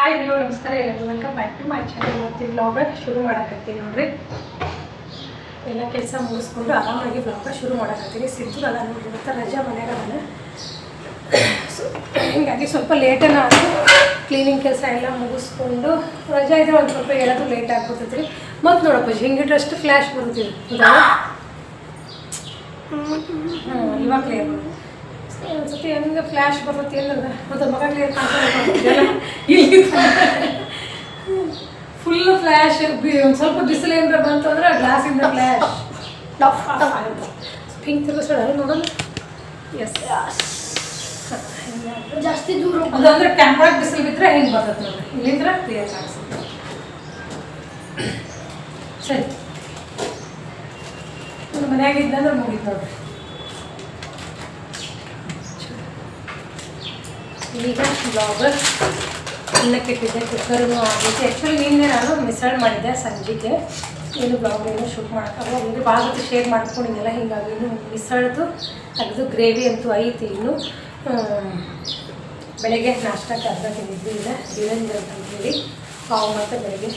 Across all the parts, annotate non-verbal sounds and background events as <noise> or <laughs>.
Hi hello ನಮಸ್ಕಾರ ಎಲ್ಲರಿಗೂ. Welcome back to my channel ಮತ್ತೆ ಬ್ಲಾಗ ಶುರು ಮಾಡಕತ್ತೀನಿ ನೋಡ್ರಿ. ಎಲ್ಲ ಕೆಲಸ ಮುಗಿಸ್ಕೊಂಡು ಆರಾಮಾಗಿ ಬ್ಲಾಗ ಶುರು ಮಾಡಕತ್ತೀನಿ. ಸಿದ್ದು ಅದ ನೋಡ್ರಿ. ಇವತ್ತು ರಜಾ ಮನೆಯಾಗ ಸೊ ಹಿಂಗಾಗಿ ಸ್ವಲ್ಪ ಲೇಟನ ಆದರೆ ಕ್ಲೀನಿಂಗ್ ಕೆಲಸ ಎಲ್ಲ ಮುಗಿಸ್ಕೊಂಡು ರಜಾ ಇದ್ರೆ ಒಂದು ಸ್ವಲ್ಪ ಏನಾದರೂ ಲೇಟ್ ಆಗ್ಬಿಡ್ತೈತ್ರಿ. ಮತ್ತು ನೋಡಪ್ಪ ಹಿಂಗಿಟ್ರಷ್ಟು ಫ್ಲ್ಯಾಶ್ ಬರ್ತೀವಿ ಹೌದಾ? ಹ್ಞೂ ಇವಾಗ ಕ್ಲಿಯರ್ ಒಂದ್ಸತಿ ಹೆಂಗೆ ಫ್ಲ್ಯಾಶ್ ಬರ್ತೈತಿ ಅಂದ್ರೆ ಮತ್ತೆ ಮಗ ಕ್ಲಿಯರ್ ಕಾಣ್ತಾರೆ ಇಲ್ಲಿ ಫುಲ್ ಫ್ಲ್ಯಾಶ್ ಒಂದು ಸ್ವಲ್ಪ ಬಿಸಿಲು ಏನಾರ ಬಂತು ಅಂದ್ರೆ ಗ್ಲಾಸಿಂದ ಫ್ಲ್ಯಾಶ್ ಪಿಂಕ್ ತಿರುಗಿಸೋಣ ನೋಡೋಣ. ಎಸ್ ಜಾಸ್ತಿ ದೂರ. ಅದಂದ್ರೆ ಕ್ಯಾಮ್ರಾಗ ಬಿಸಿಲು ಬಿದ್ದರೆ ಹೆಂಗೆ ಬರ್ತದೆ ನೋಡ್ರಿ ಇಲ್ಲಿಂದ್ರೆ ಕ್ಲಿಯರ್ ಕಾಣಿಸುತ್ತೆ. ಸರಿ. ಒಂದು ಮನ್ಯಾಗ ಇದ್ದಂದ್ರೆ ಮುಗೀತು ನೋಡ್ರಿ. ಈಗ ಬ್ಲಾಗ್ ಅನ್ನಕ್ಕೆ ಇಟ್ಟಿದ್ದೆ ಕುಕ್ಕರ್ನು ಆಗೈತೆ ಆ್ಯಕ್ಚುಲಿ ನಿನ್ನೆ ನಾನು ಮಿಸ್ಸಲ್ ಮಾಡಿದ್ದೆ ಸಂಜೆಗೆ. ಏನು ಬ್ಲಾಗ್ ಏನು ಶೂಟ್ ಮಾಡೋಕ್ಕಾಗಲ್ಲ ಅಂದರೆ ಭಾಳ ಶೇರ್ ಮಾಡ್ಕೊಂಡಿದ್ದೆಲ್ಲ ಹಿಂಗಾಗಿ ಇನ್ನು ಮಿಸಳ್ದು ಅದು ಗ್ರೇವಿ ಅಂತೂ ಐತಿ ಇನ್ನು. ಬೆಳಗ್ಗೆ ನಾಷ್ಟಕ್ಕೆ ಅರ್ಧ ತಿಂದಿದ್ದು ಇಲ್ಲ ಬಿರಿಯಾನಿ ಅಂತ ಹೇಳಿ ಪಾವು ಮತ್ತು ಬೆಳಗ್ಗೆ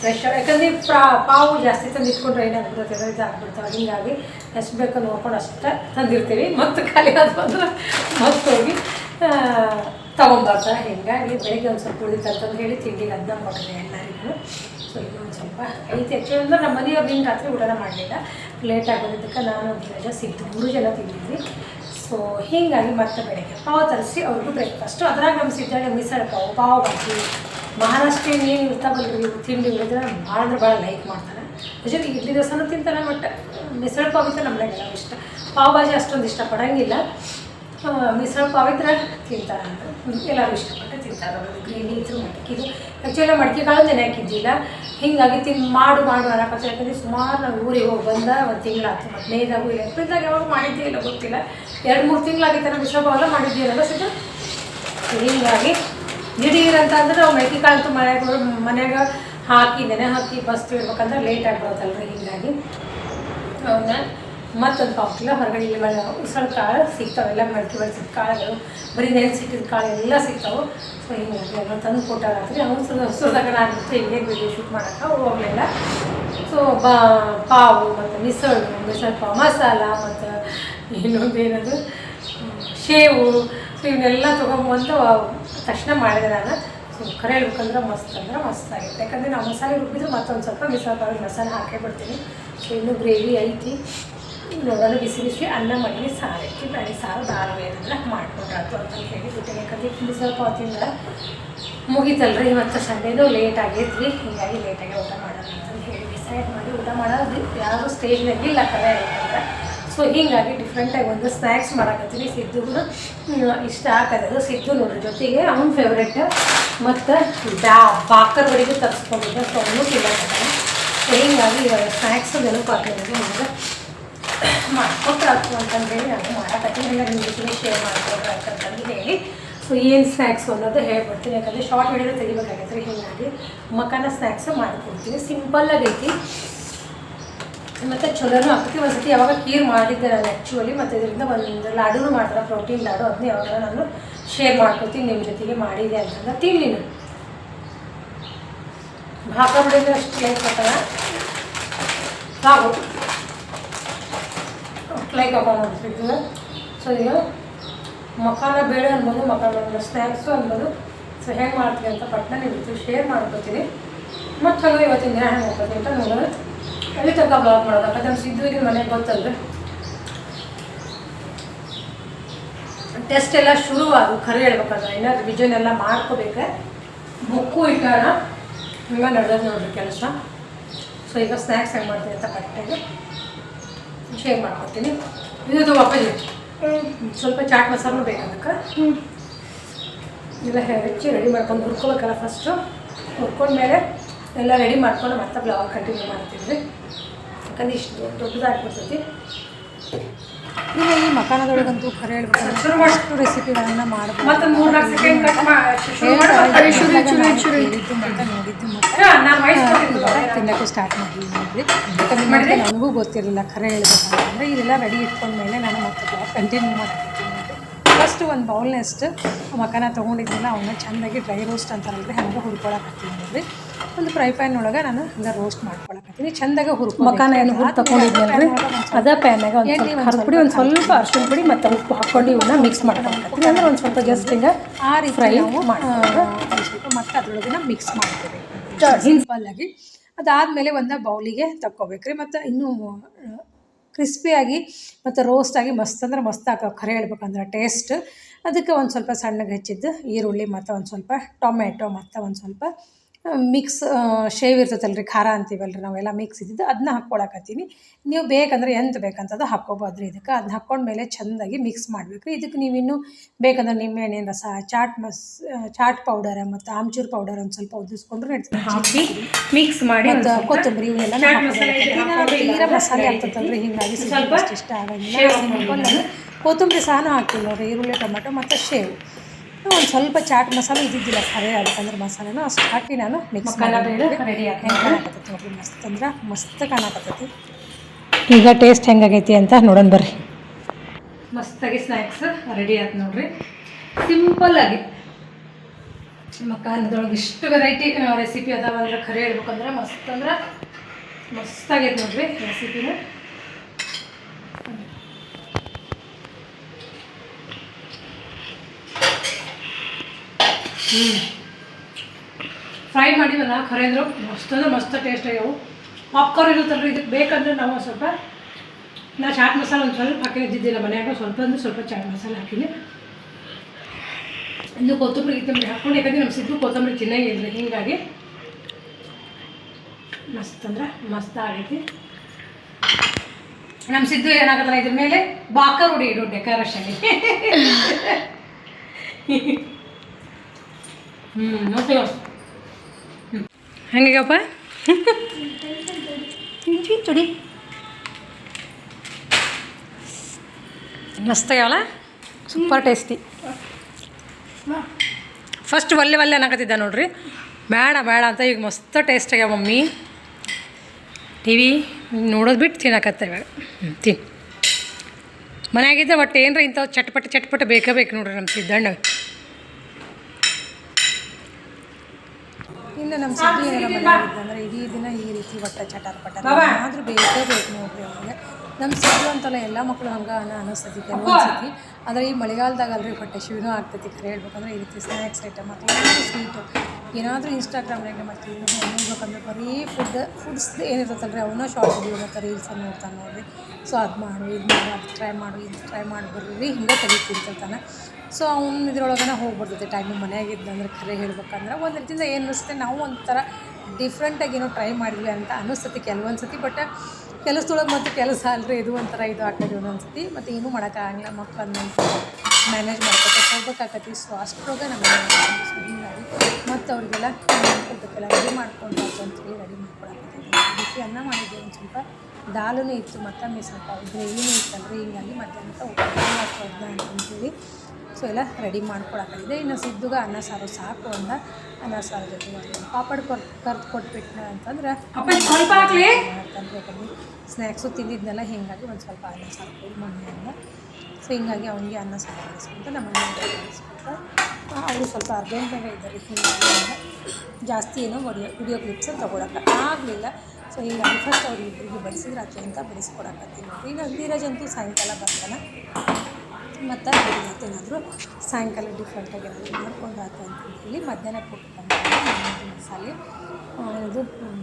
ಫ್ರೆಶ್ ಯಾಕಂದರೆ ಪ್ರಾ ಪಾವು ಜಾಸ್ತಿ ತಂದು ಇಟ್ಕೊಂಡ್ರೆ ಏನಾಗ್ಬಿಡುತ್ತೆ ಇದಾಗ್ಬಿಡ್ತಾವೆ ಹಿಂಗಾಗಿ ಎಷ್ಟು ಬೇಕೋ ನೋಡ್ಕೊಂಡು ಅಷ್ಟೇ ತಂದಿರ್ತೀವಿ. ಮತ್ತು ಖಾಲಿ ಆದ ಬಂದ್ರೆ ಮತ್ತೆ ಹೋಗಿ? ತೊಗೊಂಬರ್ತಾರೆ ಹಿಂಗಾಗಿ ಬೆಳಿಗ್ಗೆ ಒಂದು ಸ್ವಲ್ಪ ಉಳಿತ ಅಂತಂದು ಹೇಳಿ ತಿಂಡಿಗೆ ಅದನ್ನ ಕೊಟ್ಟಿದೆ ಎಲ್ಲರಿಗೂ. ಸೊ ಇನ್ನೊಂದು ಸ್ವಲ್ಪ ಐತೆ. ಆ್ಯಕ್ಚುಲಿ ಅಂದ್ರೆ ನಮ್ಮ ಮನೆಯವ್ರು ಹಿಂಗೆ ರಾತ್ರಿ ಊಟನ ಮಾಡಲಿಲ್ಲ. ಲೇಟ್ ಆಗೋದಕ್ಕೆ ನಾನು ರಜಾ ಸಿಕ್ತು ಮೂರು ಜನ ತಿಂದಿದ್ವಿ. ಸೊ ಹೀಗಾಗಿ ಮತ್ತೆ ಬೆಳಿಗ್ಗೆ ಪಾವ್ ತರಿಸಿ ಅವ್ರಿಗೂ ಬ್ರೇಕ್ಫಾಸ್ಟು ಅದ್ರಾಗ ನಮ್ಮ ಸಿದ್ಧಾಗ ಮಿಸळ ಪಾವು, ಪಾವ್ ಬಾಕಿ. ಮಹಾರಾಷ್ಟ್ರೀಯನ್ ಏನು ತಿಂಡಿ ಇಳಿದ್ರೆ ಭಾಳ ಅಂದ್ರೆ ಭಾಳ ಲೈಕ್ ಮಾಡ್ತಾರೆ. ಜೊತೆಗೆ ಇಡ್ಲಿ ದೋಸೆನೂ ತಿಂತಾರೆ ಬಟ್ ಮಿಸಳ ಪಾವ್ ಇತ್ತು ನಮ್ಮ ಇಷ್ಟ. ಪಾವ್ ಭಾಜಿ ಅಷ್ಟೊಂದು ಇಷ್ಟಪಡಂಗಿಲ್ಲ. ಆ, ಪವಿತ್ರ ತಿಂತಾರೆ ಎಲ್ಲರೂ ಇಷ್ಟಪಟ್ಟು ತಿಂತಾರೆ ಅವರು ಗ್ರೇವಿ ಇದ್ರು ಮಡಿಕೆದು ಆ್ಯಕ್ಚುಲಿ ಮಡಿಕೆ ಕಾಳು ನೆನೆ ಹಾಕಿದ್ದಿಲ್ಲ. ಹೀಗಾಗಿ ತಿನ್ ಮಾಡು ಮಾಡು ಅನ್ನಕ್ಕೆ ಯಾಕಂದರೆ ಸುಮಾರು ನಾವು ಊರಿಗೆ ಹೋಗಿ ಬಂದ ಒಂದು ತಿಂಗಳಾಯ್ತು ಹದಿನೈದಾಗು ಇಲ್ಲ. ಏಪ್ರಿಲ್ದಾಗ ಯಾವಾಗ ಮಾಡಿದ್ದೇ ಇಲ್ಲ ಗೊತ್ತಿಲ್ಲ. ಎರಡು ಮೂರು ತಿಂಗಳಾಗಿತ್ತು ನಮ್ಮ ಮಿಶ್ರ ಪಾವೆಲ್ಲ ಮಾಡಿದ್ದೀರಲ್ಲ ಸ್ವಲ್ಪ ಹೀಗಾಗಿ ಅಂತ ಅಂದ್ರೆ ನಾವು ಮೆಕ್ಕಿ ಕಾಳು ಮನ್ಯಾಗ ಮನೆಯಾಗ ಹಾಕಿ ನೆನೆ ಹಾಕಿ ಬಸ್ ಇಡ್ಬೇಕಂದ್ರೆ ಲೇಟ್ ಆಗ್ಬಿಡುತ್ತಲ್ರಿ ಹಿಂಗಾಗಿ ಅವನ್ನ ಮತ್ತೊಂದು ಪಾವು ಕಿಲೋ ಹೊರಗಡೆ ಇಲ್ಲಿ ಮಳೆ ಉಸಳ ಕಾಳು ಸಿಗ್ತಾವೆಲ್ಲ ಮಡಿಕೆ ಬೆಳೆಸಿದ ಕಾಳುಗಳು, ಬರೀ ನೆನೆಸಿಟ್ಟಿದ ಕಾಳು ಎಲ್ಲ ಸಿಗ್ತಾವೆ. ಸೊ ಹಿಂಗಾಗಿ ಎಲ್ಲ ತಂದು ಕೊಟ್ಟಾರ ಅವನು ಸುದ ಸುರದಾಗ ಆಗ್ಬಿಟ್ಟು ಹಿಂಗೆ ವಿಡಿಯೋ ಶೂಟ್ ಮಾಡೋಕೆ ಹೋಗಲಿಲ್ಲ. ಸೊ ಬಾ, ಪಾವು ಮತ್ತು ಮಿಸಳು ಮಿಸಳು ಪಾವು, ಮಸಾಲ ಮತ್ತು ಇನ್ನೊಂದು ಏನದು, ಶೇವು ಸೊ ಇವನ್ನೆಲ್ಲ ತೊಗೊಂಬಂದು ತಕ್ಷಣ ಮಾಡಿದೆ ನಾನು. ಸೊ ಕರೆ ಹೇಳ್ಬೇಕಂದ್ರೆ ಮಸ್ತ್ ಅಂದ್ರೆ ಮಸ್ತ್ ಯಾಕಂದರೆ ನಾವು ಮಸಾಲೆ ರುಬ್ಬಿದ್ರೆ ಮತ್ತೊಂದು ಸ್ವಲ್ಪ ಮಿಸಾಲ ಮಸಾಲೆ ಹಾಕೇ ಬಿಡ್ತೀನಿ. ಸೊ ಇನ್ನೂ ಗ್ರೇವಿ ಐತಿ. ನೋಡೋಣ ಬಿಸಿ ಬಿಸಿ ಅನ್ನ ಮಾಡಿ ಸಾರು ಇಕ್ಕಿ ಬೆಳೆ ಸಾರು ಏನಾದ್ರೆ ಮಾಡ್ಕೊಂಡ್ರಾತು ಅಂತ ಹೇಳಿ ಜೊತೆ ಯಾಕಂದ್ರೆ ಇಲ್ಲಿ ಸ್ವಲ್ಪ ಹೊತ್ತಿಂದ ಮುಗೀತಲ್ರಿ, ಇವತ್ತು ಸಂಡೇದು ಲೇಟ್ ಆಗೈತ್ರಿ ಹೀಗಾಗಿ ಲೇಟಾಗಿ ಊಟ ಮಾಡೋಣ ಅಂತ ಹೇಳಿ ಡಿಸೈಡ್ ಮಾಡಿ ಊಟ ಮಾಡೋದು. ಯಾರು ಸ್ಟೇಜ್ನಲ್ಲಿ ಇಲ್ಲ ಕರೆ ಹೇಳ್ತಂದ್ರೆ ಸೊ ಹೀಗಾಗಿ ಡಿಫ್ರೆಂಟಾಗಿ ಒಂದು ಸ್ನ್ಯಾಕ್ಸ್ ಮಾಡಕತ್ತೀನಿ. ಸಿದ್ದು ಇಷ್ಟ ಆಗದು ಸಿದ್ದು ನೋಡ್ರಿ, ಜೊತೆಗೆ ಅವ್ನ ಫೇವ್ರೆಟ್ ಮತ್ತು ಬ್ಯಾ ಬಾಕರ್ವರೆಗೂ ತರಿಸ್ಕೊಂಡಿದ್ದೆ ಸೊ ಅವನು ತಿನ್ನಕತ್ತಾನೆ. ಸೊ ಹೀಗಾಗಿ ಸ್ನ್ಯಾಕ್ಸ್ ನೆನಪಾಗ್ತದೆ ನಿಮಗೆ. ಮಾಡ್ಕೊಟ್ರೆ ಆಗ್ತು ಅಂತಂದೇಳಿ ನಾನು ಮಾಡಕತ್ತೀನಿ ನಿಮ್ಮ ಜೊತೆಗೆ ಶೇರ್ ಮಾಡ್ಕೊಟ್ರೆ ಹೇಳಿ. ಸೊ ಏನು ಸ್ನ್ಯಾಕ್ಸ್ ಅನ್ನೋದು ಹೇಳ್ಬಿಡ್ತೀನಿ ಯಾಕಂದರೆ ಶಾರ್ಟ್ ವಿಡಿಯೋ ತೆಗಿಬೇಕಾಗೈತೆ ಹೀಗಾಗಿ ಮಕ್ಕನ ಸ್ನ್ಯಾಕ್ಸು ಮಾಡಿಕೊಡ್ತೀನಿ. ಸಿಂಪಲ್ಲಾಗಿ ಐತಿ. ಮತ್ತು ಚಲೋನೂ ಆಗ್ತೈತಿ. ಒಂದ್ಸತಿ ಯಾವಾಗ ಕೀರ್ ಮಾಡಿದ್ದೆ ನಾನು ಆ್ಯಕ್ಚುಲಿ ಮತ್ತು ಇದರಿಂದ ಒಂದು ಲಾಡೂ ಮಾಡ್ತಾರೆ. ಪ್ರೋಟೀನ್ ಲಾಡು ಅದನ್ನ ಯಾವಾಗ ನಾನು ಶೇರ್ ಮಾಡ್ಕೊತೀನಿ ನಿಮ್ಮ ಜೊತೆಗೆ ಮಾಡಿದೆ ಅಂತಂದ್ರೆ ತಿನ್ನಿ ನಾನು. ಭಾಗ ಬಿಡಿದ್ರೆ ಅಷ್ಟು ಲೈಕ್ ಕೊಟ್ಟಾಗ ಸಾಕು ಲೈಕ್ ಹಾಕೊಂಡು ಸೊ ಈಗ ಮಕಾನ ಬೇಳೆ ಅನ್ಬೋದು ಮಕಾನ ಸ್ನ್ಯಾಕ್ಸು ಅನ್ಬೋದು. ಸೊ ಹೆಂಗೆ ಮಾಡ್ತೀವಿ ಅಂತ ಪಟ್ನ ನಿಮ್ಮ ಶೇರ್ ಮಾಡ್ಕೊತೀನಿ ಮತ್ತು ಹಂಗೆ ಇವತ್ತಿನ ದಿನ ಹೆಂಗೆ ಹೋಗ್ತೀನಿ ಅಂತ ನೋಡೋಣ. ಅಲ್ಲಿ ತನಕ ಬ್ಲಾಕ್ ಮಾಡೋದು? ಯಾಕಂದ್ರೆ ನಮ್ಮ ಸಿದ್ದುವಿಗೆ ಮನೆಗೆ ಗೊತ್ತಲ್ರಿ ಟೆಸ್ಟ್ ಎಲ್ಲ ಶುರುವಾಗು ಖರೆ ಹೇಳ್ಬೇಕಂದ್ರೆ. ಇನ್ನೂ ರಿವಿಷನ್ ಎಲ್ಲ ಮಾಡ್ಕೋಬೇಕು. ಬುಕ್ಕು ಇಟ್ಟಾರ ಹಿಂಗೆ ನಡೆದದ್ದು ನೋಡ್ರಿ ಕೆಲಸ. ಸೊ ಈಗ ಸ್ನ್ಯಾಕ್ಸ್ ಹೆಂಗೆ ಮಾಡ್ತೀನಿ ಅಂತ ಕರೆಕ್ಟಾಗಿ ಶೇರ್ ಮಾಡ್ಕೊತೀನಿ. ಇದು ವಾಪಸ್ ಸ್ವಲ್ಪ ಚಾಟ್ ಮಸಾಲೂ ಬೇಕು ಅದಕ್ಕೆ. ಎಲ್ಲ ಹೆಚ್ಚಿ ರೆಡಿ ಮಾಡ್ಕೊಂಡು ಹುರ್ಕೋಬೇಕಲ್ಲ ಫಸ್ಟು ಹುರ್ಕೊಂಡ್ಮೇಲೆ ಎಲ್ಲ ರೆಡಿ ಮಾಡ್ಕೊಂಡು ಮತ್ತೆ ಬ್ಲಾಗ್ ಕಂಟಿನ್ಯೂ ಮಾಡ್ತೀವಿ ಯಾಕಂದ್ರೆ ಇಷ್ಟು ದೊಡ್ಡ ದೊಡ್ಡದಾಗ್ಬಿಡ್ತೈತಿ ಈಗ ಈ ಮಕಾನದೊಳಗಂತೂ ಖರೆ ಹೇಳ್ಬೇಕಂದ್ರೆ ಮಾಡಿ ಅಷ್ಟು ರೆಸಿಪಿಗಳನ್ನು ಮಾಡಬಹುದು ಮತ್ತೆ ಮೂರು ನಾಲ್ಕು ಸೆಕೆಂಡ್ ಕಟ್ ಮಾಡಿ ಶುರು ಹೇಳಿದ್ದು ಮತ್ತೆ ನೋಡಿದ್ದು ಮತ್ತೆ ನಾನು ವಾಯ್ಸ್ ಕೊಟ್ಟಿದ್ದು ತಿನ್ನಕ್ಕೆ ಸ್ಟಾರ್ಟ್ ಮಾಡಿದ್ವಿ ಯಾಕಂದ್ರೆ ಮತ್ತೆ ನನಗೂ ಗೊತ್ತಿರಲಿಲ್ಲ ಖರೆ ಹೇಳ್ಬೇಕಂತಂದ್ರೆ. ಇದೆಲ್ಲ ರೆಡಿ ಇಟ್ಕೊಂಡ್ಮೇಲೆ ನಾನು ಮತ್ತೆ ಕಂಟಿನ್ಯೂ ಮಾಡ್ತೀನಿ ಫಸ್ಟ್ ಒಂದು ಬೌಲ್ನಷ್ಟು ಮಖಾನ ತೊಗೊಂಡಿದ್ನಲ್ಲ ಅವನ್ನ ಚೆಂದಾಗಿ ಡ್ರೈ ರೋಸ್ಟ್ ಅಂತಾರಲ್ರಿ ಹಂಗೆ ಹುಡ್ಕೊಳಕತ್ತೀನಿ ನೋಡ್ರಿ ಒಂದು ಫ್ರೈ ಪ್ಯಾನ್ ಒಳಗೆ ನಾನು ಹಂಗೆ ರೋಸ್ಟ್ ಮಾಡ್ಕೊಳಕತ್ತೀನಿ. ಚಂದಾಗ ಹುರ್ಕೊ ಮಕಾನ ಏನು ಹುರು ತಗೊಂಡಿದ್ನಲ್ರಿ ಅದ ಪ್ಯಾನಾಗ ಒಂದು ಸ್ವಲ್ಪ ಖಾರದ ಪುಡಿ ಒಂದು ಸ್ವಲ್ಪ ಅರ್ಶಿನ ಪುಡಿ ಮತ್ತು ಉಪ್ಪು ಹಾಕ್ಕೊಂಡು ಇವನ್ನ ಮಿಕ್ಸ್ ಮಾಡ್ಕೊಳಕತ್ತೀನಿ. ಅಂದ್ರೆ ಒಂದು ಸ್ವಲ್ಪ ಜಸ್ಟ್ ಹಿಂಗೆ ಆ ರೀತಿ ಫ್ರೈ ನಾವು ಮತ್ತು ಅದರೊಳಗೆ ಸ್ವಲ್ಪ ಮತ್ತೆ ಅದ್ರೊಳಗಿನ ಮಿಕ್ಸ್ ಮಾಡ್ತೀವಿ. ಆಗಿ. ಅದಾದಮೇಲೆ ಒಂದು ಬೌಲಿಗೆ ತಕ್ಕೋಬೇಕ್ರಿ. ಮತ್ತು ಇನ್ನೂ ಕ್ರಿಸ್ಪಿಯಾಗಿ ಮತ್ತು ರೋಸ್ಟಾಗಿ ಮಸ್ತ್ ಅಂದ್ರೆ ಮಸ್ತ್ ಹಾಕೋ ಖರೆ ಹೇಳ್ಬೇಕಂದ್ರೆ ಟೇಸ್ಟ್ ಅದಕ್ಕೆ ಒಂದು ಸ್ವಲ್ಪ ಸಣ್ಣಗೆ ಹೆಚ್ಚಿದ್ದು ಈರುಳ್ಳಿ ಮತ್ತು ಒಂದು ಸ್ವಲ್ಪ ಟೊಮೆಟೊ ಮತ್ತು ಒಂದು ಸ್ವಲ್ಪ ಮಿಕ್ಸ್ ಶೇವ್ ಇರ್ತೈತಲ್ರಿ ಖಾರ ಅಂತೀವಲ್ರಿ ನಾವೆಲ್ಲ ಮಿಕ್ಸ್ ಇದ್ದಿದ್ದು ಅದನ್ನ ಹಾಕ್ಕೊಳಕತ್ತೀನಿ. ನೀವು ಬೇಕಂದ್ರೆ ಎಂತ ಬೇಕಂತದ್ದು ಹಾಕ್ಕೋಬೋದ್ರಿ ಇದಕ್ಕೆ. ಅದನ್ನ ಹಾಕ್ಕೊಂಡ್ಮೇಲೆ ಚೆಂದಾಗಿ ಮಿಕ್ಸ್ ಮಾಡಬೇಕು ಇದಕ್ಕೆ ನೀವಿನ್ನು ಬೇಕಂದ್ರೆ ನಿಂಬೆಹಣ್ಣಿನ ರಸ ಚಾಟ್ ಮಸ್ ಚಾಟ್ ಪೌಡರ್ ಮತ್ತು ಆಮ್ಚೂರ್ ಪೌಡರ್ ಒಂದು ಸ್ವಲ್ಪ ಉದಿಸ್ಕೊಂಡ್ರು ಹಾಕಿ ಮಿಕ್ಸ್ ಮಾಡಿ ಮತ್ತು ಕೊತ್ತಂಬರಿ ಇವನ್ನೆಲ್ಲ ತೀರಾ ಮಸಾಲೆ ಆಗ್ತದಲ್ರಿ ಹಿಂಗಾಗಿ ಸ್ವಲ್ಪ ಇಷ್ಟ ಆಗಂಗಿಲ್ಲ. ಸಿಂಪಲ್ ಕೊತ್ತಂಬರಿ ಸಹ ಹಾಕ್ತೀವಿ ನೋಡಿರಿ ಈರುಳ್ಳಿ ಟೊಮೆಟೊ ಮತ್ತು ಶೇವ್. ಒಂದು ಸ್ವಲ್ಪ ಚಾಟ್ ಮಸಾಲೆ ಇದ್ದಿದ್ದಿಲ್ಲ ಖರೆ ಅಂತಂದ್ರೆ ಮಸಾಲೆನ ಅಷ್ಟು ಹಾಕಿ ನಾನು ಮಿಕ್ಸ್ ಮಾಡಿ ರೆಡಿ ಹೆಂಗೆ ಕಾಣಕತ್ತೈತಿ ನೋಡ್ರಿ ಮಸ್ತ್ ಅಂದ್ರೆ ಮಸ್ತ್ ಕಾಣಕತ್ತೈತಿ. ಈಗ ಟೇಸ್ಟ್ ಹೆಂಗಾಗೈತಿ ಅಂತ ನೋಡೋಣ ಬರ್ರಿ. ಮಸ್ತಾಗಿ ಸ್ನ್ಯಾಕ್ಸ್ ರೆಡಿ ಆಯ್ತು ನೋಡ್ರಿ. ಸಿಂಪಲ್ಲಾಗಿ ಕಾಲದೊಳಗೆ ಇಷ್ಟು ವೆರೈಟಿ ರೆಸಿಪಿ ಅದಾವ ಅಂದ್ರೆ ಖರೆ ಹೇಳ್ಬೇಕಂದ್ರೆ ಮಸ್ತ್ ಅಂದ್ರೆ ಮಸ್ತಾಗೈತೆ ನೋಡ್ರಿ ರೆಸಿಪಿನ ಫ್ರೈ ಮಾಡಿವಲ್ಲ ಖರೆ ಅಂದ್ರೆ. ಮಸ್ತ್ ಅಂದ್ರೆ ಮಸ್ತ್ ಟೇಸ್ಟ್ ಆಗ್ಯಾವು ಪಾಪ್ಕಾರ್ನ್ ಇರುತ್ತಲ್ಲ ಇದಕ್ಕೆ ಬೇಕಂದ್ರೆ ನಾವು ಸ್ವಲ್ಪ, ನಾ ಚಾಟ್ ಮಸಾಲ ಒಂದು ಸ್ವಲ್ಪ ಹಾಕಿ ಇದ್ದಿದ್ದಿಲ್ಲ ಮನ್ಯಾಗ. ಸ್ವಲ್ಪ ಅಂದ್ರೆ ಸ್ವಲ್ಪ ಚಾಟ್ ಮಸಾಲೆ ಹಾಕಿನಿ. ಇನ್ನು ಕೊತ್ತಂಬರಿ ಗಿತ್ತಂಬರಿ ಹಾಕ್ಕೊಂಡು, ಯಾಕಂದ್ರೆ ನಮ್ಮ ಸಿದ್ದು ಕೊತ್ತಂಬರಿ ತಿನ್ನಂಗಿಲ್ಲ ಹೀಗಾಗಿ ಮಸ್ತ್ ಅಂದ್ರೆ ಮಸ್ತ್ ಆಗೈತಿ. ನಮ್ಮ ಸಿದ್ದು ಏನಾಗತ್ತಲ್ಲ ಇದ್ರ ಮೇಲೆ ಬಾಕರ್ ಉಡಿ ಇಡು ಡೆಕೋರೇಷನ್ <laughs> ಹೆಂಗಪ್ಪ ಚುಡಿ ಮಸ್ತಾಗ್ಯಾವಲ್ಲ? ಸೂಪರ್ ಟೇಸ್ಟಿ ಫಸ್ಟ್ ಒಲ್ಲೆ ಒಲ್ಲೆ ಅನ್ನಕತ್ತಿದ್ದ ನೋಡ್ರಿ. ಬೇಡ ಬೇಡ ಅಂತ ಈಗ ಮಸ್ತ್ ಟೇಸ್ಟ್ ಆಗ್ಯಾವ ಮಮ್ಮಿ. ಟಿ ವಿ ನೋಡೋದು ಬಿಟ್ಟು ತಿನ್ನಕತ್ತ ಇವಾಗ. ಹ್ಞೂ ತಿನ್. ಮನೆಯಾಗಿದ್ದೆ ಒಟ್ಟು ಏನರ ಇಂಥವು ಚಟ್ಪಟ ಚಟ್ಪಟ ಬೇಕೇ ಬೇಕು ನೋಡ್ರಿ ನಮ್ಮ ಸಿದ್ದಣ್ಣ ಇನ್ನು ನಮ್ಮ ಸಿಟಿ ಏನಾರ ಮನೆಯಾಗಿದ್ದಂದ್ರೆ ಇಡೀ ದಿನ ಈ ರೀತಿ ಒಟ್ಟ ಚಟಾರ್ ಪಟಾರ್ ಆದರೂ ಬೇಕೇ ಬೇಕು ನೋಡ್ರಿ ಅವ್ರಿಗೆ. ನಮ್ಮ ಸಿಟಿ ಅಂತಲ್ಲ ಎಲ್ಲ ಮಕ್ಕಳು ಹಂಗೆ ಅನ್ನ ಅನಿಸ್ತೈತಿ ಕೆಲವೊಂದ್ಸತಿ ಆದ್ರೆ ಈ ಮಳೆಗಾಲದಾಗ ಅಲ್ರಿ ಹೊಟ್ಟೆ ಶಿವನೂ ಆಗ್ತೈತಿ ಖರೆ ಹೇಳ್ಬೇಕಂದ್ರೆ ಈ ರೀತಿ ಸ್ನ್ಯಾಕ್ಸ್ ಐಟಮ್ ಅಥವಾ ಸ್ವೀಟು ಏನಾದರೂ ಇನ್ಸ್ಟಾಗ್ರಾಮ್ನಾಗೆ ಮಾಡ್ತೀವಿ. ನೋಡ್ಬೇಕಂದ್ರೆ ಬರೀ ಫುಡ್ ಫುಡ್ಸ್ ಏನಿರುತ್ತಲ್ರಿ ಅವನ್ನ ಶಾರ್ಟ್ ವಿಡಿಯೋ ಮತ್ತು ರೀಲ್ಸನ್ನು ನೋಡ್ತಾನೆ ನೋಡ್ರಿ. ಸೊ ಅದು ಮಾಡು ಇದು ಮಾಡು ಅದು ಟ್ರೈ ಮಾಡು ಇದು ಟ್ರೈ ಮಾಡಿ ಬರ್ರಿ ಹಿಂಗೆ ತೆಗಿತಿರ್ತಾನೆ ಸೊ ಅವ್ನು ಇದ್ರೊಳಗನೆ ಹೋಗ್ಬಿಡ್ತೈತೆ ಟೈಮಿಗೆ ಮನೆಯಾಗಿದ್ದಂದ್ರೆ ಖರೆ ಹೇಳ್ಬೇಕಂದ್ರೆ ಒಂದು ರೀತಿಯಿಂದ ಏನು ಅನಿಸುತ್ತೆ ನಾವು ಒಂಥರ ಡಿಫ್ರೆಂಟಾಗಿ ಏನೋ ಟ್ರೈ ಮಾಡಿದ್ವಿ ಅಂತ ಅನಿಸ್ತತಿ ಕೆಲವೊಂದು ಸತಿ ಬಟ್ ಕೆಲಸದೊಳಗೆ ಮತ್ತು ಕೆಲಸ ಅಲ್ರಿ, ಇದು ಒಂಥರ ಇದು ಆಗ್ತದೆ ಒಂದೊಂದು ಸತಿ ಮತ್ತು ಏನೂ ಮಾಡೋಕ್ಕಾಗಲ್ಲ ಮಕ್ಕಳನ್ನ ಮ್ಯಾನೇಜ್ ಮಾಡ್ಕೊತ ಹೋಗ್ಬೇಕಾಗತ್ತಿ. ಸೊ ಅಷ್ಟ್ರೊಳಗೆ ನಮಗೆ ಹಿಂಗಾಗಿ ಮತ್ತು ಅವ್ರಿಗೆಲ್ಲ ರೆಡಿ ಮಾಡ್ಕೊಂಡು ಅಂತೇಳಿ ರೆಡಿ ಮಾಡ್ಕೊಳಕತ್ತೀನಿ ಬಿಸಿ ಅನ್ನ ಮಾಡಿದ್ದೆ ಒಂದು ಸ್ವಲ್ಪ ದಾಲೂ ಇತ್ತು ಮತ್ತು ಸ್ವಲ್ಪ ಗ್ರೇವಿನೂ ಇತ್ತಲ್ರಿ, ಹಿಂಗಾಗಿ ಮಧ್ಯಾಹ್ನಕ್ಕೆ ಊಟ ಅಂತ ಅಂತಂತೇಳಿ ಸೊ ಎಲ್ಲ ರೆಡಿ ಮಾಡ್ಕೊಳಕ್ಕಾಗಿದೆ ಇನ್ನು ಸಿದ್ಧಗ ಅನ್ನ ಸಾರು ಸಾಕು ಅಂತ ಅನ್ನ ಸಾರು ಜೊತೆ ಮಾಡ್ತೀನಿ. ಪಾಪಡ್ ಕೊರ್ ಕರ್ದು ಕೊಟ್ಬಿಟ್ನ ಅಂತಂದ್ರೆ ಯಾಕಂದ್ರೆ ಸ್ನ್ಯಾಕ್ಸು ತಿಂದಿದ್ದನ್ನೆಲ್ಲ ಹೀಗಾಗಿ ಒಂದು ಸ್ವಲ್ಪ ಅನ್ನ ಸಾರು ಕೊಡಿ ಮನೆಯಿಂದ ಸೊ ಹಿಂಗಾಗಿ ಅವನಿಗೆ ಅನ್ನ ಸಾರು ಮಾಡಿಸ್ಕೊಂತ ನಮ್ಮ ಮನೆಯಲ್ಲಿ ಮಾಡಿಸ್ಕೊತ ಅವರು ಸ್ವಲ್ಪ ಅರ್ಜೆಂಟಾಗ ಇದ್ದಾರೆ. ಹೀಗಾಗಿ ಜಾಸ್ತಿ ಏನೋ ವಿಡಿಯೋ ವಿಡಿಯೋ ಕ್ಲಿಪ್ಸ್ ತೊಗೊಳಕ್ಕೆ ಆಗಲಿಲ್ಲ. ಸೊ ಈಗ ಫಸ್ಟ್ ಅವ್ರು ಇಬ್ಬರಿಗೆ ಬಡಿಸಿದ್ರೆ ಅಂತ ಬಡಿಸ್ಕೊಡಕತ್ತೀನಿ ಈಗ ಧೀರಜ್ ಅಂತೂ ಸಾಯಂಕಾಲ ಬರ್ತಾನೆ. ಮತ್ತು ಮತ್ತೇನಾದರೂ ಸಾಯಂಕಾಲ ಡಿಫ್ರೆಂಟಾಗಿ ಏನಾದರೂ ಮಾಡ್ಕೊಂಡು ಆಯ್ತು ಅಂತ ಹೇಳಿ ಮಧ್ಯಾಹ್ನ ಕೊಟ್ಟು ಮಸಾಲೆ ಇದು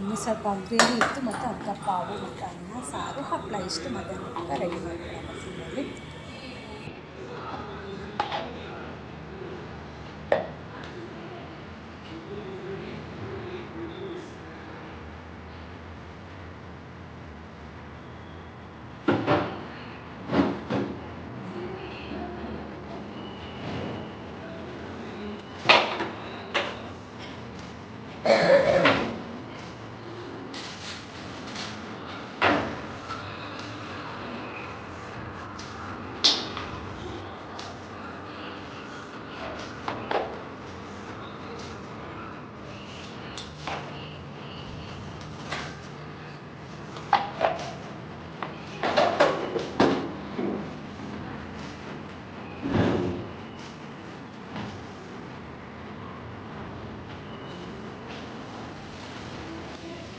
ಮಿಸಲ್ ಪಾವ್, ಗ್ರೇವಿ ಇತ್ತು ಮತ್ತು ಅರ್ಧ ಪಾವು ಮತ್ತು ಅನ್ನ, ಸಾರು ಹಪ್ಪಳ ಇಷ್ಟು ಮಧ್ಯಾಹ್ನ ರೆಡಿ ಮಾಡ್ಕೊಳಕತ್ತೀನಿ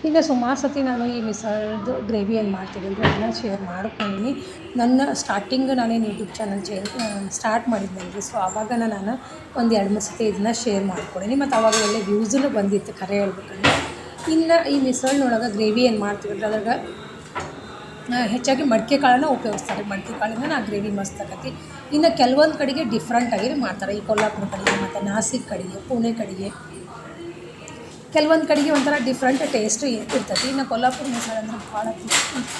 ಈಗ ಸುಮಾರು ಸತಿ ನಾನು ಈ ಮಿಸಳ್ದು ಗ್ರೇವಿ ಏನು ಅಂದರೆ ಅದನ್ನು ಶೇರ್ ಮಾಡ್ಕೊಂಡಿನಿ ನನ್ನ ಸ್ಟಾರ್ಟಿಂಗ್ ನಾನೇನು ಯೂಟ್ಯೂಬ್ ಚಾನಲ್ ಚೇ ಸ್ಟಾರ್ಟ್ ಮಾಡಿದ್ನಲ್ರಿ. ಸೊ ಆವಾಗ ನಾನು ಒಂದು ಎರಡು ಮೂರು ಸರ್ತಿ ಇದನ್ನ ಶೇರ್ ಮಾಡ್ಕೊಂಡೀನಿ ಮತ್ತು ಆವಾಗ ಒಳ್ಳೆ ವ್ಯೂಸನ್ನು ಬಂದಿತ್ತು ಖರೆ ಹೇಳ್ಬೇಕಂದ್ರೆ. ಇನ್ನು ಈ ಮಿಸಲ್ನೊಳಗೆ ಗ್ರೇವಿ ಏನು ಮಾಡ್ತೀವಲ್ರಿ ಅದ್ರಾಗ ಹೆಚ್ಚಾಗಿ ಮಡಿಕೆ ಕಾಳನ್ನ ಉಪಯೋಗಿಸ್ತಾರೆ. ಮಡಿಕೆ ಕಾಳಿಂದ ನಾ ಗ್ರೇವಿ ಮಸ್ತ್ ಆಗತ್ತೆ. ಇನ್ನು ಕೆಲವೊಂದು ಕಡೆಗೆ ಡಿಫ್ರೆಂಟಾಗಿ ಮಾಡ್ತಾರೆ. ಈ ಕೊಲ್ಲಾಪುರ ಕಡೆಗೆ, ಮತ್ತು ನಾಸಿಕ್ ಕಡೆಗೆ, ಪುಣೆ ಕಡೆಗೆ. ಕೆಲವೊಂದು ಕಡೆಗೆ ಒಂಥರ ಡಿಫ್ರೆಂಟ್ ಟೇಸ್ಟ್ ಇರ್ತೈತಿ ಇನ್ನು ಕೊಲ್ಲಾಪುರ ಮಸಾಲೆ ಅಂದ್ರೆ ಭಾಳ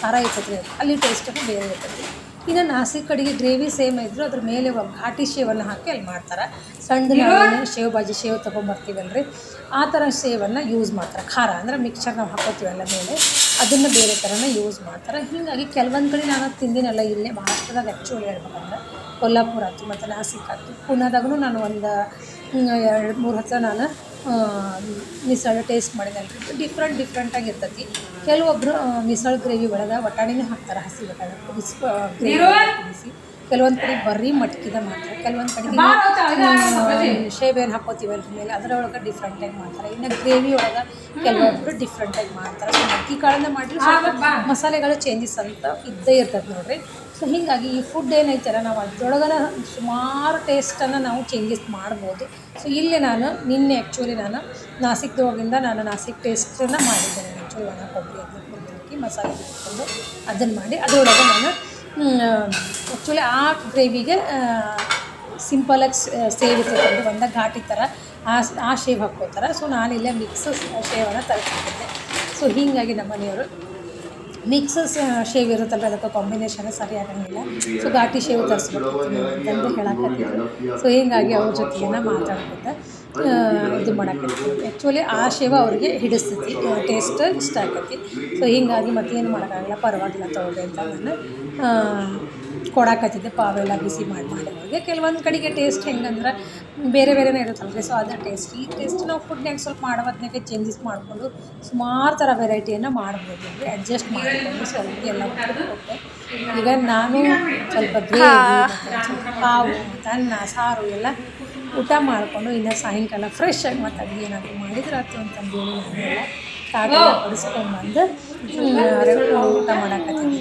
ಖಾರ ಇರ್ತೈತಿ. ಅಲ್ಲಿ ಟೇಸ್ಟನ್ನು ಬೇರೆ ಇರ್ತೈತಿ ಇನ್ನು ನಾಸಿಕ್ ಕಡೆಗೆ ಗ್ರೇವಿ ಸೇಮ್ ಇದ್ದರೂ ಅದ್ರ ಮೇಲೆ ಒಂದು ಘಾಟಿ ಶೇವನ್ನು ಹಾಕಿ ಅಲ್ಲಿ ಮಾಡ್ತಾರೆ. ಸಣ್ಣದು ಶೇವ್ ಬಾಜಿ ಶೇವ್ ತೊಗೊಂಬರ್ತೀವಲ್ರಿ? ಆ ಥರ ಶೇವನ್ನು ಯೂಸ್ ಮಾಡ್ತಾರೆ. ಖಾರ ಅಂದರೆ ಮಿಕ್ಸರ್ ನಾವು ಹಾಕೋತೀವಲ್ಲ ಮೇಲೆ. ಅದನ್ನು ಬೇರೆ ಥರನೇ ಯೂಸ್ ಮಾಡ್ತಾರೆ. ಹೀಗಾಗಿ ಕೆಲವೊಂದು ಕಡೆ ನಾನು ತಿಂದಿನಲ್ಲ ಇಲ್ಲೇ ಮಹಾರಾಷ್ಟ್ರದಾಗ ಆ್ಯಕ್ಚುಲಿ ಹೇಳ್ಬೇಕಂದ್ರೆ ಕೊಲ್ಲಾಪುರ ಆಯ್ತು ಮತ್ತು ನಾಸಿಕ್ ಆಯ್ತು. ಪುನಾದಾಗೂ ನಾನು ಒಂದು ಎರಡು ಮೂರು ಹತ್ರ ನಾನು ಮಿಸಳು ಟೇಸ್ಟ್ ಮಾಡಿದೆ ಡಿಫ್ರೆಂಟ್ ಡಿಫ್ರೆಂಟಾಗಿ ಇರ್ತೈತಿ. ಕೆಲವೊಬ್ಬರು ಮಿಸಳು ಗ್ರೇವಿ ಒಳಗೆ ವಟಾಣಿನೂ ಹಾಕ್ತಾರೆ ಹಸಿ ವಟಾಣಿ. ಬಿಸಿ ಗ್ರೇವಿ ಕುದಿಸಿ ಕೆಲವೊಂದು ಕಡೆ ಬರೀ ಮಟ್ಕಿದ ಮಾಡ್ತಾರೆ ಕೆಲವೊಂದು ಕಡೆ ಶೇಬೇನು ಹಾಕೋತೀವಲ್ಲ ಮೇಲೆ. ಅದರೊಳಗೆ ಡಿಫ್ರೆಂಟಾಗಿ ಮಾಡ್ತಾರೆ. ಇನ್ನು ಗ್ರೇವಿ ಒಳಗೆ ಕೆಲವೊಬ್ಬರು ಡಿಫ್ರೆಂಟಾಗಿ ಮಾಡ್ತಾರೆ. ಅಕ್ಕಿ ಮಕ್ಕಿ ಕಾಳನ್ನ ಮಾಡಿದ್ರೆ ಮಸಾಲೆಗಳು ಚೇಂಜಸ್ ಅಂತ ಇದ್ದೇ ಇರ್ತದೆ ನೋಡ್ರಿ. ಸೊ ಹೀಗಾಗಿ ಈ ಫುಡ್ ಏನೈತಲ್ಲ ನಾವು ಅದ್ರೊಳಗನ ಸುಮಾರು ಟೇಸ್ಟನ್ನು ನಾವು ಚೇಂಜಸ್ ಮಾಡ್ಬೋದು. ಸೊ ಇಲ್ಲಿ ನಾನು, ನಿನ್ನೆ ಆ್ಯಕ್ಚುಲಿ ನಾನು ನಾಸಿಕ್ದೊಳಗಿಂದ ನಾನು ನಾಸಿಕ್ ಟೇಸ್ಟನ್ನು ಮಾಡಿದ್ದೇನೆ. ಆ್ಯಕ್ಚುಲಿ ಒಣ ಕೊಬ್ಬರಿ, ಅದನ್ನ ಹಾಕಿ, ಮಸಾಲೆ ಹಾಕ್ಕೊಂಡು ಅದನ್ನು ಮಾಡಿ, ಅದರೊಳಗೆ ನಾನು ಆ್ಯಕ್ಚುಲಿ ಆ ಗ್ರೇವಿಗೆ ಸಿಂಪಲಾಗಿ ಸೇವ್ ಬಂದ ಒಂದ ಘಾಟಿ ಥರ ಆ ಆ ಶೇವ್ ಹಾಕ್ಕೋತಾರೆ. ಸೊ ನಾನಿಲ್ಲೇ ಮಿಕ್ಸ್ ಶೇವನ್ನು ತರಿಸ್ಬಿಟ್ಟಿದ್ದೆ ಸೊ ಹೀಗಾಗಿ ನಮ್ಮ ಮನೆಯವರು ಮಿಕ್ಸ್ ಶೇವ್ ಇರುತ್ತಲ್ಲ ಅದಕ್ಕೆ ಕಾಂಬಿನೇಷನ್ ಸರಿ ಆಗಂಗಿಲ್ಲ ಸೊ ಘಾಟಿ ಶೇವ್ ತರಿಸ್ಬೇಕು ಅಂತಂದು ಹೇಳಕತ್ತಿದ್ರು ಸೊ ಹೀಗಾಗಿ ಅವ್ರ ಜೊತೆಗೇನ ಮಾತಾಡ್ಕೊತ ಇದು ಮಾಡಕತ್ತೀವಿ ಆ್ಯಕ್ಚುಲಿ ಆ ಶೇವ ಅವ್ರಿಗೆ ಹಿಡಿಸ್ತೈತಿ. ಟೇಸ್ಟ್ ಇಷ್ಟ ಆಕೈತಿ ಸೊ ಹೀಗಾಗಿ ಮತ್ತೇನು ಮಾಡೋಕ್ಕಾಗಲ್ಲ. ಪರವಾಗಿಲ್ಲ ತೊಗೊಳ್ಳಿ ಅಂತ ನಾನು ಕೊಡಾಕತ್ತಿದ್ದೆ ಪಾವೆಲ್ಲ ಬಿಸಿ ಮಾಡಿ ಮಾಡಿ ಅವ್ರಿಗೆ ಕೆಲವೊಂದು ಕಡೆಗೆ ಟೇಸ್ಟ್ ಹೆಂಗಂದ್ರೆ ಬೇರೆ ಬೇರೆನೇ ಇರುತ್ತಲ್ರಿ. ಸೊ ಅದರ ಟೇಸ್ಟ್ ಈ ಟೇಸ್ಟ್ ನಾವು ಫುಡ್ನಾಗ ಸ್ವಲ್ಪ ಮಾಡೋದ್ನಾಗೆ ಚೇಂಜಸ್ ಮಾಡಿಕೊಂಡು ಸುಮಾರು ಥರ ವೆರೈಟಿಯನ್ನು ಮಾಡ್ಬೋದು. ಅಡ್ಜಸ್ಟ್ ಮಾಡಿಕೊಂಡು ಸ್ವಲ್ಪ ಎಲ್ಲ ಕೊಟ್ಟೆ. ಈಗ ನಾನು ಸ್ವಲ್ಪ ಪಾವು ಮತ್ತು ಅನ್ನ ಸಾರು ಎಲ್ಲ ಊಟ ಮಾಡಿಕೊಂಡು ಇನ್ನು ಸಾಯಂಕಾಲ ಫ್ರೆಶ್ ಆಗಿ ಮತ್ತು ಅಡುಗೆ ಏನಾದರೂ ಮಾಡಿದ್ರೆ ಆಯ್ತು ಅಂತಂದೇಳಿ ನಾನೆಲ್ಲ ಕಾಗೆಲ್ಲ ಬಡಿಸ್ಕೊಂಡ್ಬಂದು ಊಟ ಮಾಡಕತ್ತೀನಿ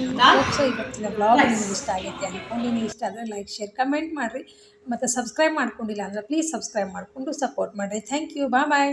ಇವತ್ತಿನ ಬ್ಲಾಗ್ ನಿಮಗೆ ಇಷ್ಟ ಆಗೈತೆ ಅಂದ್ಕೊಂಡಿನಿ ಇಷ್ಟ ಆದರೆ ಲೈಕ್ ಶೇರ್ ಕಮೆಂಟ್ ಮಾಡಿರಿ. ಮತ್ತು ಸಬ್ಸ್ಕ್ರೈಬ್ ಮಾಡ್ಕೊಂಡಿಲ್ಲ ಅಂದರೆ ಪ್ಲೀಸ್ ಸಬ್ಸ್ಕ್ರೈಬ್ ಮಾಡಿಕೊಂಡು ಸಪೋರ್ಟ್ ಮಾಡಿರಿ. Thank you bye bye